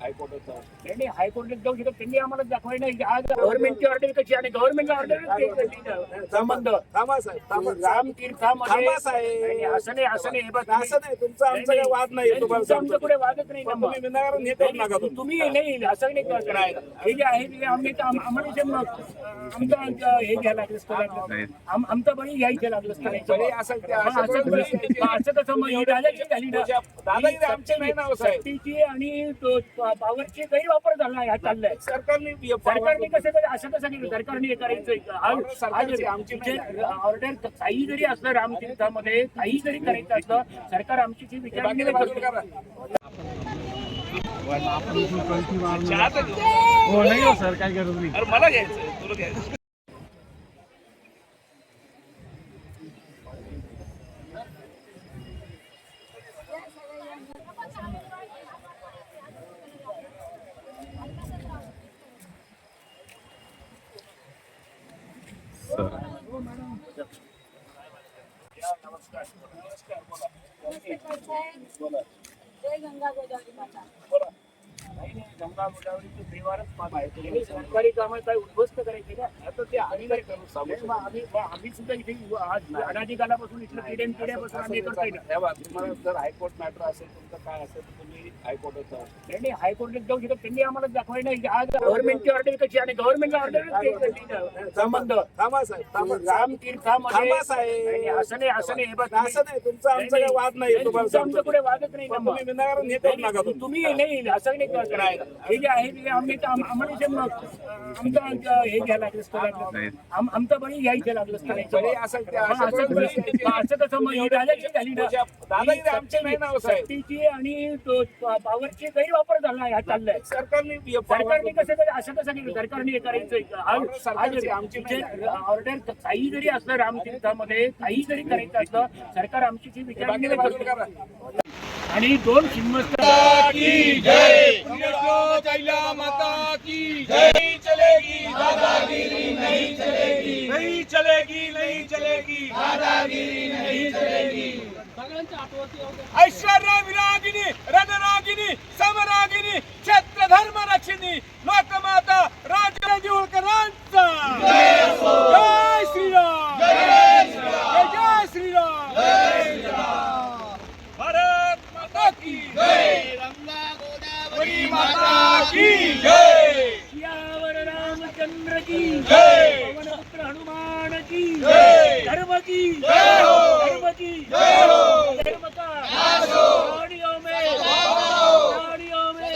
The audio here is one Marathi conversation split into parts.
हायकोर्टात जाऊ शकता. नाही नाही हायकोर्टात जाऊ शकत त्यांनी आम्हाला दाखवाय नाही आज गव्हर्नमेंटची ऑर्डर कशी आणि गव्हर्नमेंट ऑर्डर संबंध थांबा साहेब थांबा राम तीर्थामध्ये थांबा साहेब. नाही, नाही, असं नाही असं नाही हे बघ तुम्ही- असं नाही तुमचा आमचा काही वाद नाही नाही, तुम्हाला तुमचं सांगतो. आमचं कुठे वादच नाही पण. तुम्ही विनाकारण हे करू नका तुम्ही. तुम्ही नाही असं नाही. हे जे आहे ते आम्ही तर आम- आम्हाला जे मग, आमचं आमचं हे घ्यायला लागलं असतं लागलं. आम- आमचं बळी घ्यायचं लागलं असतं नाही. बळी असेल ते मग असं असं बळी कसं- घ्यायची. मग असं कसं मग ही दादागिरी झाली ना दादागिरी आमची नाही ना हो साहेब. सक्तीची आणि तो पॉवरची गैरवापर झाला हा चाललाय. सरकारने सरकारने कसं केलं असं कसं केलं सरकारने हे करायचं आमची. ऑर्डर काही जरी असलं रामतीर्थामध्ये काही जरी करायचं असलं सरकार आमची ती विचार करा. हो नाही हो सर काय गरज नाही. अरे मला घ्यायचं तुला घ्यायचं जय गंगा गोदावरी माता. नाही, नाही, गंगा गोदावरीचे देवारच पाप आहे. ते सरकारी कामं काय उद्ध्वस्त करायचे का? आता ते आम्ही काय करू सांगू नाही, आम्ही आम्ही सुद्धा इथे आज अनादी कालापासून इथलं पिढ्यान पिढ्यापासून आम्ही करतोय ना. तेव्हा तुम्हाला जर हायकोर्ट मॅटर असेल तुमचं काय असेल तर तुम्ही हायकोर्टात जाऊ शकता. नाही नाही हायकोर्टात जाऊ शकत त्यांनी आम्हाला दाखवाय नाही. आज गव्हर्नमेंटची ऑर्डर कशी आणि गव्हर्नमेंट ऑर्डर संबंध. राम तीर्थामध्ये. नाही, नाही, असं नाही असं नाही हे असं नाही तुमचा आमचा वाद नाही नाही, तुम्हाला. कुठे वादच नाही ना नाही. तुम्ही. नाही असं नाही नाही. हे जे आहे ते आम्ही तर आम- आम्हाला जे आमचं हे घ्यायला लागलं आमचं बळी घ्यायचं असं असं कसं-. मग दादागिरी झाली आमची नाही साहेब. आणि पॉवरची गैरवापर झाला हा चाललाय सरकारने सरकारने कसं केलं असं कसं केलं सरकारने हे करायचं आमची. ऑर्डर काही जरी असलं रामतीर्थामध्ये काही जरी करायचं असलं सरकार आमची ती विचार बाकीचं बाजूला करा. आणि दोन शिमस्त नाही चलेगी। नाही चलेगी ऐश्वर्य विरागिनी रणरागिनी समरागिनी क्षेत्र धर्म की जय हो. धर्म की जय हो. धर्म का प्राणियों में प्राणियों में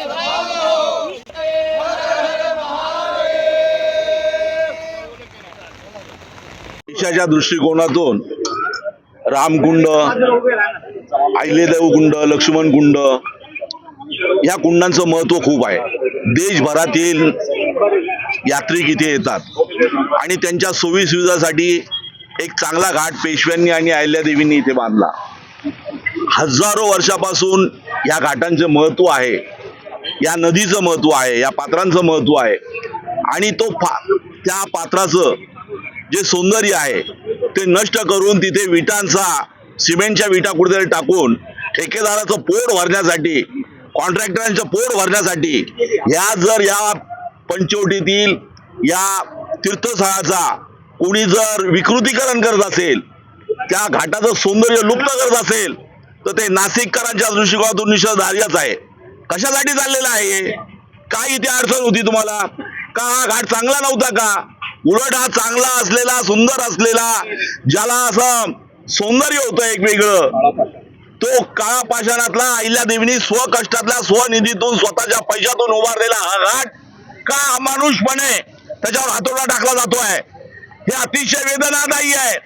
देशाच्या दृष्टिकोनातून रामकुंड अहिल्यादेव कुंड लक्ष्मण कुंड या कुंडांचं महत्त्व खूप आहे. देशभरातील यात्रिक इथे येतात. आणि त्यांच्या सोयी सुविधासाठी एक चांगला घाट पेशव्यांनी आणि अहिल्यादेवींनी इथे बांधला. हजारो वर्षापासून या घाटांचं महत्त्व आहे. या नदीचं महत्त्व आहे या पात्रांचं महत्त्व आहे. आणि तो पा त्या पात्राचं जे सौंदर्य आहे ते नष्ट करून तिथे विटांचा सिमेंटच्या विटा कुठेतरी टाकून ठेकेदाराचं पोट भरण्यासाठी कॉन्ट्रॅक्टरांचं पोट भरण्यासाठी ह्या जर या पंचवटीतील या तीर्थस्थळाचा कोणी जर विकृतीकरण करत असेल त्या घाटाचं सौंदर्य लुप्त करत असेल तर ते नाशिककरांच्या दृष्टिकोनातून निषेधार्यच आहे. कशासाठी चाललेलं आहे? काय इथे अडचण होती तुम्हाला? का हा घाट चांगला नव्हता का? उलट हा चांगला असलेला सुंदर असलेला ज्याला असं सौंदर्य होतं एक वेगळं तो काळा पाषाणातला अहिल्यादेवीनी स्वकष्टातल्या स्वनिधीतून स्वतःच्या पैशातून उभारलेला हा घाट का अमानुषपणे त्याच्यावर हातोडा टाकला जातो आहे हे अतिशय वेदनादायी आहे.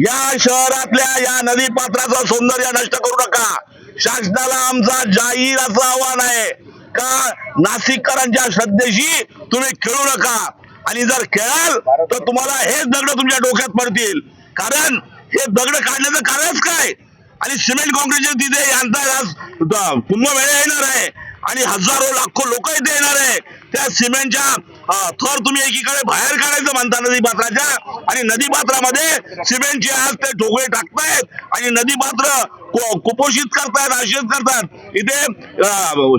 या शहरातल्या या नदी पात्राचं सौंदर्य नष्ट करू नका. शासनाला आमचा जाहीर असं आव्हान आहे. का नाशिककरांच्या श्रद्धेशी तुम्ही खेळू नका. आणि जर खेळाल तर तुम्हाला हेच दगड तुमच्या डोक्यात पडतील. कारण हे दगड काढण्याचं कारणच काय? आणि सिमेंट कॉन्क्रीटचे तिथे यांचा आज वेळ कुंभमेळा येणार आहे. आणि हजारो लाखो लोक इथे येणार आहे. त्या सिमेंटच्या थर तुम्ही एकीकडे बाहेर काढायचं म्हणता नदी पात्राच्या आणि नदी पात्रामध्ये सिमेंटचे आज ते ठोकळे टाकतायत आणि नदी पात्र कु- कुपोषित करतायत आशित करतात. इथे अं,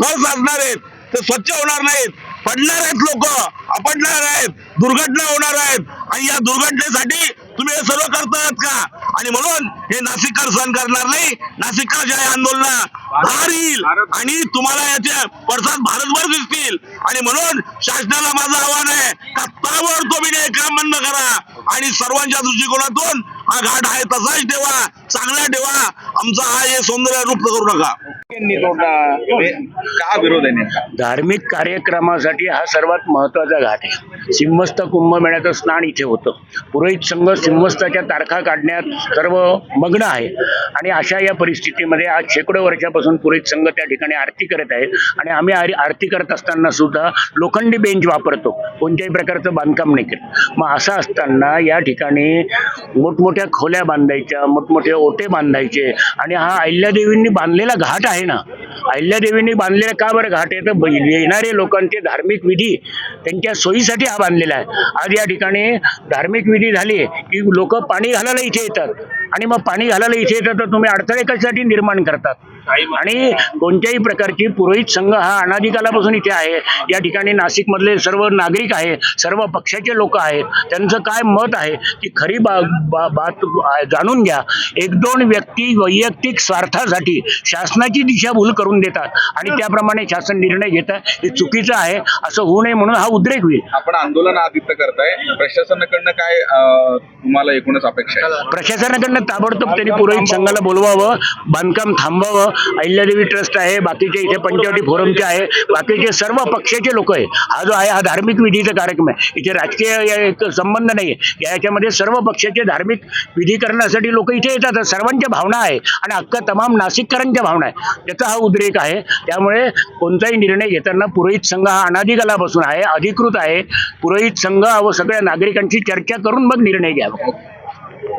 थर साधणार आहेत ते स्वच्छ होणार नाहीत. पडणार आहेत लोक आपडणार आहेत दुर्घटना होणार आहेत. आणि या दुर्घटनेसाठी तुम्ही हे सर्व करतायत का? आणि म्हणून हे नाशिककर सहन करणार नाही. नाशिककर जे आंदोलन धार येईल आणि तुम्हाला याचे पडसाद भारतभर दिसतील. आणि म्हणून शासनाला माझं आव्हान आहे का तुम्ही हे काम बंद करा. आणि सर्वांच्या दृष्टिकोनातून हा घाट आहे तसाच ठेवा चांगला ठेवा. आमचा हा हे सौंदर्य रूप करू नका. का विरोध आहे नेमका? धार्मिक कार्यक्रमासाठी हा सर्वात महत्त्वाचा घाट आहे. सिंहस्थ कुंभमेळ्याचं स्नान इथे होतं. पुरोहित संघ सिंहस्थाच्या तारखा काढण्यात सर्व मग्न आहे. आणि अशा या परिस्थितीमध्ये आज शेकडो वर्षापासून पुरोहित संघ त्या ठिकाणी आरती करत आहे. आणि आम्ही आरती करत असताना सुद्धा लोखंडी बेंच वापरतो. कोणत्याही प्रकारचं बांधकाम नाही करत. मग असं असताना या ठिकाणी मोठमोठ्या खोल्या बांधायच्या मोठमोठे ओटे बांधायचे. आणि हा अहिल्यादेवींनी बांधलेला घाट आहे. ना. अहिल्यादेवींनी बांधलेलं का बरं घाट आहे? तर येणारे लोकांचे धार्मिक विधी त्यांच्या सोयीसाठी हा बांधलेला आहे. आज या ठिकाणी धार्मिक विधी झाली की लोक पाणी घालायला इथे येतात. आणि मग पाणी घालायला इथे येतात तर तुम्ही अडथळे कशासाठी निर्माण करतात. आणि कोणत्याही प्रकारची पुरोहित संघ हा अनादिकालापासून इथे आहे. या ठिकाणी नाशिकमधले सर्व नागरिक आहे सर्व पक्षाचे लोक आहेत. त्यांचं काय मत आहे ती खरी बा, बा, बात जाणून घ्या. एक दोन व्यक्ती वैयक्तिक स्वार्थासाठी शासनाची दिशाभूल करून देतात आणि त्याप्रमाणे शासन निर्णय घेतात हे चुकीचं आहे असं होऊ नये म्हणून हा उद्रेक होईल. आपण आंदोलन आदित्य करताय. प्रशासनाकडनं काय तुम्हाला एकूणच अपेक्षा आहे? प्रशासनाकडनं ताबडतोब त्यांनी पुरोहित संघाला बोलवावं बांधकाम थांबवावं. अहिल्यादेवी ट्रस्ट आहे बाकीचे इथे पंचवटी फोरमचे आहे. बाकीचे सर्व पक्षाचे लोक आहे. हा जो आहे हा धार्मिक विधीचा कार्यक्रम आहे. इथे राजकीय संबंध नाही आहे याच्यामध्ये सर्व पक्षाचे धार्मिक विधी करण्यासाठी लोक इथे येतात. सर्वांच्या भावना आहे. आणि अख्खा तमाम नाशिककरांच्या भावना आहे. त्याचा हा उद्रेक आहे. त्यामुळे कोणताही निर्णय घेताना पुरोहित संघ हा अनादिकालापासून आहे अधिकृत आहे. पुरोहित संघ व सगळ्या नागरिकांची चर्चा करून मग निर्णय घ्यावा.